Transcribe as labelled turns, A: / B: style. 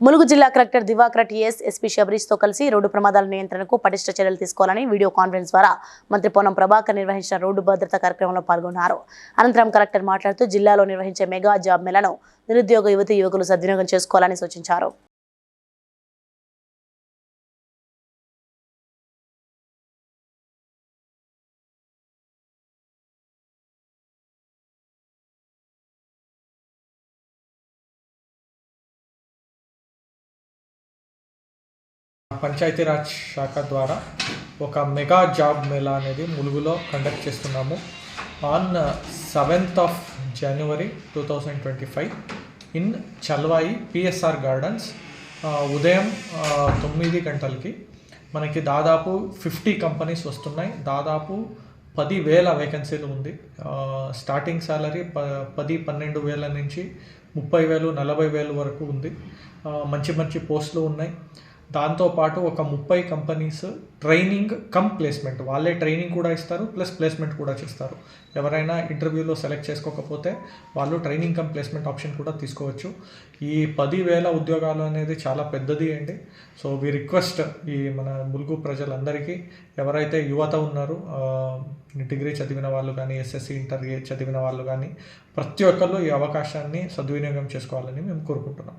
A: ములుగు జిల్లా collector Diwakar TS SP శబరీష్తో కలిసి రోడ్డు ప్రమాదాల నియంత్రణకు పటిష్ట చర్యలు తీసుకోవాలని వీడియో కాన్ఫరెన్స్ ద్వారా మంత్రి పొన్నం ప్రభాకర్ నిర్వహించిన రోడ్డు భద్రత కార్యక్రమంలో పాల్గొన్నారు. అనంతరం కలెక్టర్ మాట్లాడుతూ జిల్లాలో నిర్వహించే మెగా జాబ్ మేళను నిరుద్యోగ యువతి యువకులు సద్వినియోగం చేసుకోవాలని సూచించారు.
B: పంచాయతీరాజ్ శాఖ ద్వారా ఒక మెగా జాబ్ మేళా అనేది ములుగులో కండక్ట్ చేస్తున్నాము. On seventh of January two thousand twenty five in Chalvai PSR gardens ఉదయం తొమ్మిది గంటలకి మనకి దాదాపు ఫిఫ్టీ కంపెనీస్ వస్తున్నాయి. దాదాపు పది వేల వేకెన్సీలు ఉంది. స్టార్టింగ్ సాలరీ ప పది పన్నెండు వేల నుంచి ముప్పై వేలు నలభై వేలు వరకు ఉంది. మంచి మంచి పోస్టులు ఉన్నాయి. దాంతోపాటు ఒక ముప్పై కంపెనీస్ ట్రైనింగ్ కమ్ ప్లేస్మెంట్ వాళ్ళే ట్రైనింగ్ కూడా ఇస్తారు ప్లస్ ప్లేస్మెంట్ కూడా చేస్తారు. ఎవరైనా ఇంటర్వ్యూలో సెలెక్ట్ చేసుకోకపోతే వాళ్ళు ట్రైనింగ్ కమ్ ప్లేస్మెంట్ ఆప్షన్ కూడా తీసుకోవచ్చు. ఈ పదివేల ఉద్యోగాలు అనేది చాలా పెద్దది అండి. సో వి రిక్వెస్ట్ ఈ మన ములుగు ప్రజలందరికీ ఎవరైతే యువత ఉన్నారో డిగ్రీ చదివిన వాళ్ళు కానీ ఎస్ఎస్సి ఇంటర్ చదివిన వాళ్ళు కానీ ప్రతి ఒక్కళ్ళు ఈ అవకాశాన్ని సద్వినియోగం చేసుకోవాలని మేము కోరుకుంటున్నాం.